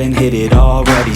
Haven't hit it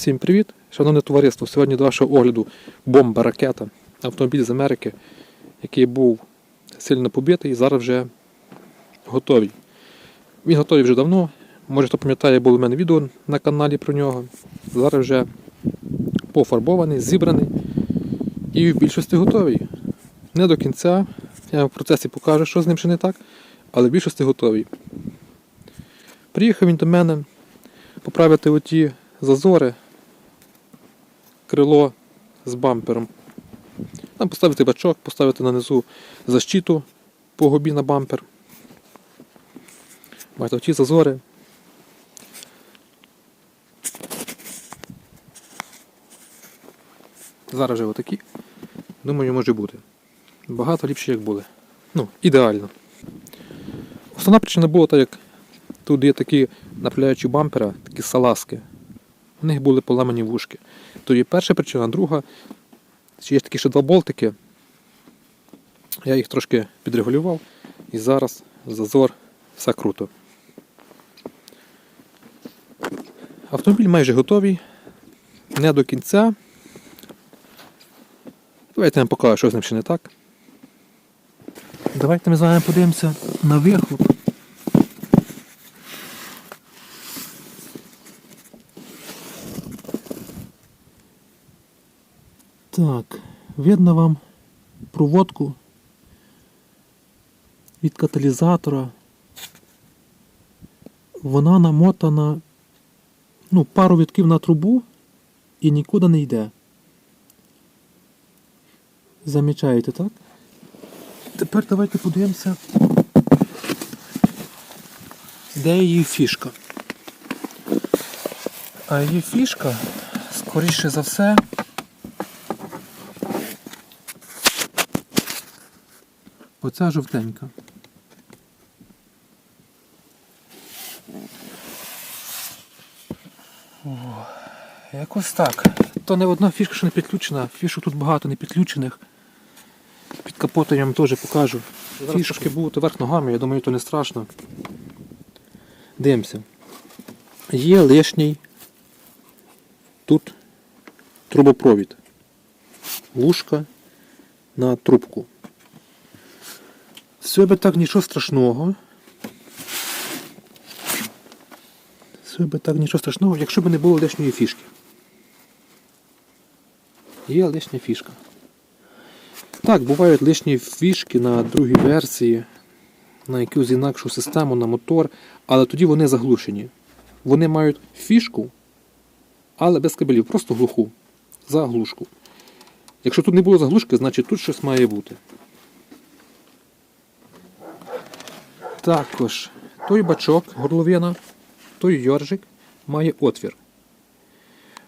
Всім привіт, шановне товариство. Сьогодні до вашого огляду бомба ракета, автомобіль з Америки, який був сильно побитий і зараз вже готовий. Він готовий вже давно. Може хто пам'ятає, було в мене відео на каналі про нього. Зараз вже пофарбований, зібраний і в більшості готовий. Не до кінця. Я вам в процесі покажу, що з ним ще не так, але в більшості готовий. Приїхав він до мене поправити оті зазори, крило з бампером. Там поставити бачок, поставити на низу защиту по губі на бампер. Бачите, оті зазори. Зараз вже отакі. Думаю, може бути. Багато ліпше, як були. Ну, ідеально. Основна причина була так, як тут є такі направляючі бампера, такі салазки. У них були поламані вушки. То є перша причина, друга. Є такі ще два болтики. Я їх трошки підрегулював і зараз зазор все круто. Автомобіль майже готовий. Не до кінця. Давайте я вам покажу, що з ним ще не так. Давайте ми з вами подивимося на вихлоп. Так, видно вам проводку від каталізатора. Вона намотана ну, пару вітків на трубу і нікуди не йде. Замічаєте, так? Тепер давайте подивимося, де її фішка. А її фішка, скоріше за все, Оця жовтенька. О, якось так. То не одна фішка, що не підключена, фішок тут багато не підключених. Під капотом я вам теж покажу. Фішки будуть верх ногами, я думаю, то не страшно. Дивимося. Є лишній тут трубопровід. Вушка на трубку. Все би так нічого страшного. Все би так нічого страшного, якщо б не було лишньої фішки. Є лишня фішка. Так, бувають лишні фішки на другій версії, на якусь інакшу систему, на мотор, але тоді вони заглушені. Вони мають фішку, але без кабелів, просто глуху. Заглушку. Якщо тут не було заглушки, значить тут щось має бути. Також той бачок, горловина, той йоржик має отвір.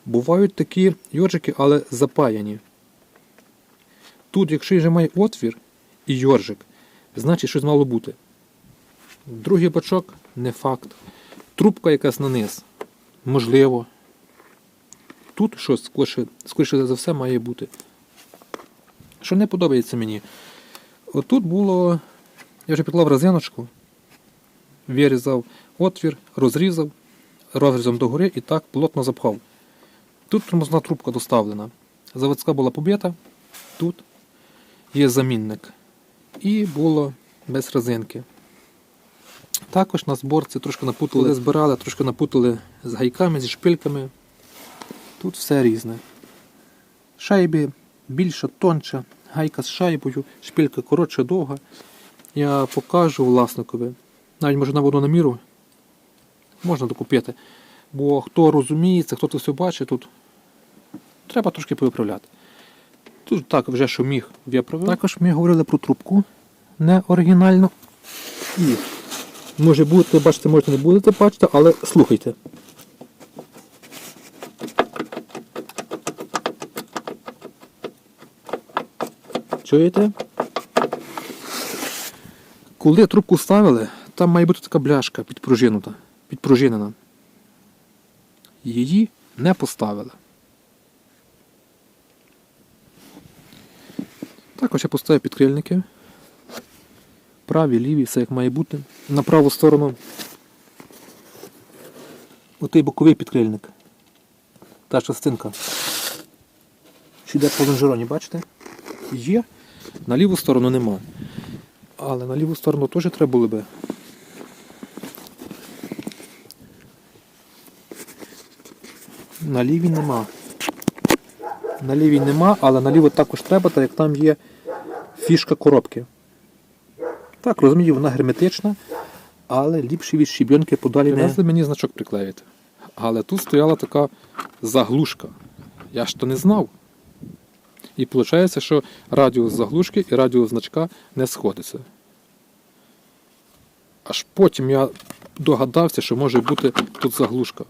Бувають такі йоржики, але запаяні. Тут, якщо вже має отвір і йоржик, значить щось мало бути. Другий бачок не факт. Трубка якась на низ. Можливо. Тут щось скоріше, скоріше за все має бути. Що не подобається мені. Отут було. Я вже підклав резиночку, вирізав отвір, розрізав, розрізом догори і так плотно запхав. Тут тормозна трубка доставлена. Заводська була побита, тут є замінник. І було без резинки. Також на зборці трошки напутали, Коли збирали, трошки напутали з гайками, зі шпильками. Тут все різне. Шайби більша, тонша, гайка з шайбою, шпилька коротша, довга. Я покажу власникові навіть може на воду на міру можна докупити. Бо хто розуміється, хто це все бачить, тут треба трошки повиправляти. Тут так вже що міг виправив. Також ми говорили про трубку не оригінально. І може будете бачите, може не будете бачити, але слухайте. Чуєте? Коли трубку ставили, там має бути така бляшка підпружинута, підпружинена. Її не поставили. Також я поставив підкрильники. Праві, ліві, все як має бути. На праву сторону отий боковий підкрильник. Та частинка. Що йде по лонжероні, бачите? Є. На ліву сторону нема. Але на ліву сторону теж треба було би. На лівій нема. На лівій нема, але на ліву також треба, так як там є фішка коробки. Так, розумію, вона герметична, але ліпше від щебенки подалі не. Мені значок приклеїти. Але тут стояла така заглушка. Я ж то не знав. І виходить, що радіус заглушки і радіус значка не сходиться. Аж потім я догадався, що може бути тут заглушка.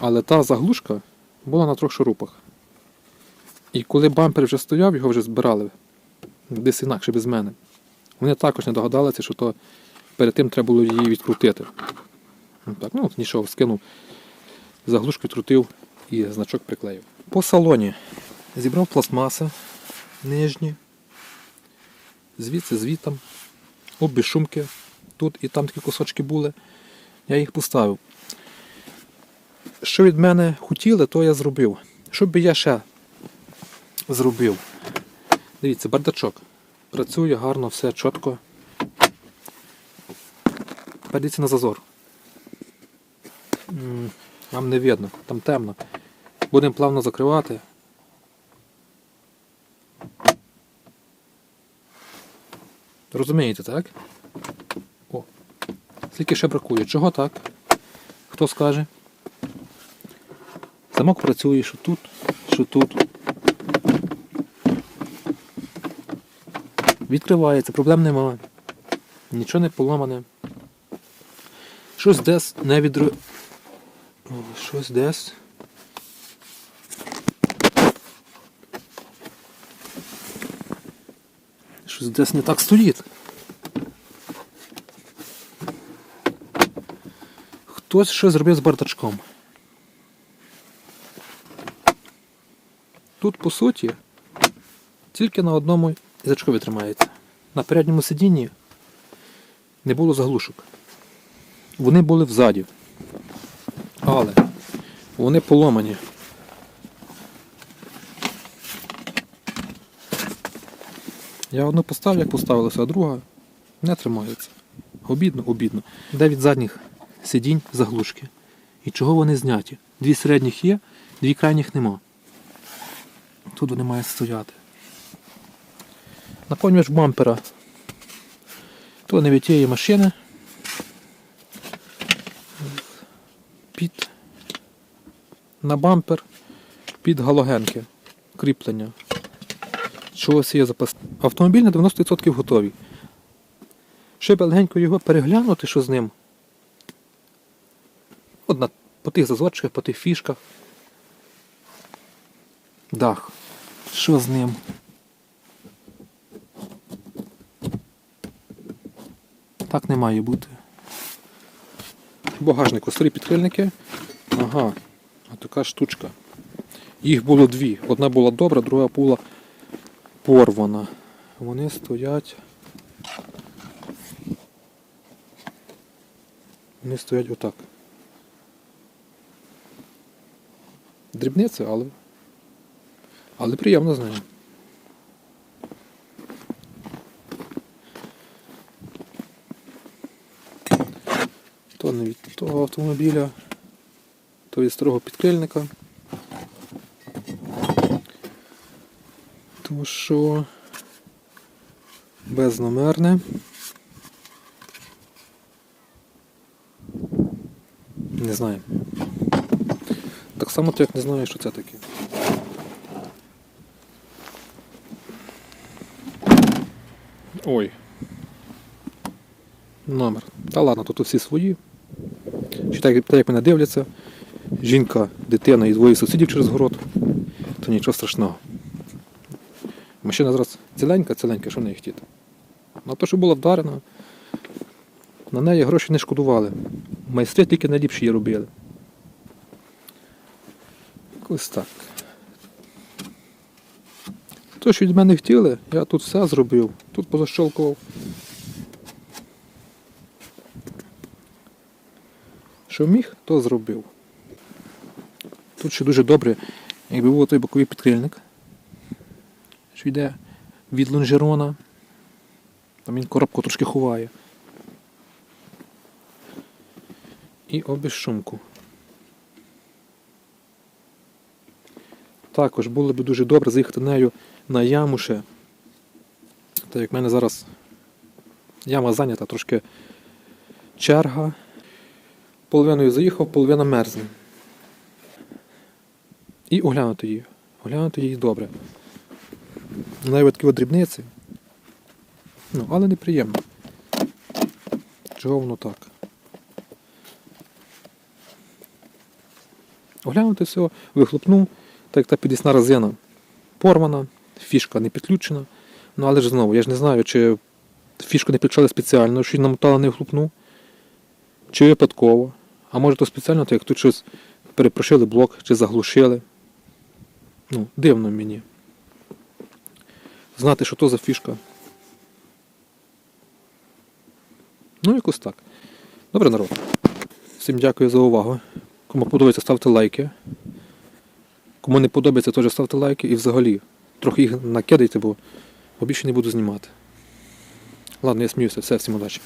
Але та заглушка була на трьох шурупах. І коли бампер вже стояв, його вже збирали десь інакше без мене. Вони також не догадалися, що то перед тим треба було її відкрутити. Ну, Так, ну, нічого, скинув, заглушку відкрутив і значок приклеїв. По салоні зібрав пластмаси нижні, звідси, звітом, обі шумки. Тут і там такі кусочки були. Я їх поставив. Що від мене хотіли, то я зробив. Що би я ще зробив? Дивіться, бардачок. Працює гарно, все чітко. Перейдіться на зазор. М, Вам не видно, там темно. Будемо плавно закривати. Розумієте, так? О. Скільки ще бракує? Чого так? Хто скаже? Замок працює, що тут, що тут. Відкривається, проблем немає. Нічого не поламане. Щось десь не відро... Щось десь. Щось десь не так стоїть. Хтось щось зробив з бардачком. Тут, по суті, тільки на одному язичкові тримається. На передньому сидінні не було заглушок. Вони були взаді. Але вони поломані. Я одну поставив, як поставилася, а друга не тримається. Обідно, обідно. Де від задніх сидінь заглушки. І чого вони зняті? Дві середніх є, дві крайніх нема. Тут вони мають стояти. Наповнювач бампера. То не від тієї машини. Під на бампер під галогенки. Кріплення. Чогось є запас. Автомобіль на 90% готовий. Ще б легенько його переглянути, що з ним. От на, по тих зазорчиках, по тих фішках. Дах. Що з ним? Так не має бути. В багажнику старі підхильники. Ага, така штучка. Їх було дві. Одна була добра, друга була порвана. Вони стоять. Вони стоять отак. Дрібниця, але. Але приємно з нею. То не від того автомобіля, то від старого підкрильника. Тому що безномерне. Не знаю. Так само, як не знаю, що це таке. Ой. Номер. Та ладно, тут всі свої. Так як мене дивляться, жінка, дитина і двоє сусідів через город, то нічого страшного. Машина зараз ціленька, ціленька, що в неї хотіти. На те, що була вдарена, на неї гроші не шкодували. Майстри тільки найліпші її робили. Ось так. То, що від мене хотіли, я тут все зробив. Тут позащолкував. Що міг, то зробив. Тут ще дуже добре, якби був той боковий підкрильник, що йде від лонжерона. Там він коробку трошки ховає. І обезшумку. Також було б дуже добре заїхати нею на яму ще. Так як в мене зараз яма зайнята, трошки черга. Половиною заїхав, половина мерзне. І оглянути її. Оглянути її добре. Навіть такі дрібниці. Ну, але неприємно. Чого воно так? Оглянути все, вихлопнув, так як та підвісна резина порвана, фішка не підключена. Ну але ж знову, я ж не знаю, чи фішку не підключали спеціально, що її намотали не вхлопнув, чи випадково. А може то спеціально, то як тут щось перепрошили блок чи заглушили. Ну, дивно мені. Знати, що то за фішка. Ну, якось так. Добре, народ. Всім дякую за увагу. Кому подобається, ставте лайки. Кому не подобається, теж ставте лайки і взагалі трохи їх накидайте, бо більше не буду знімати. Ладно, я сміюся, все, всім удачі.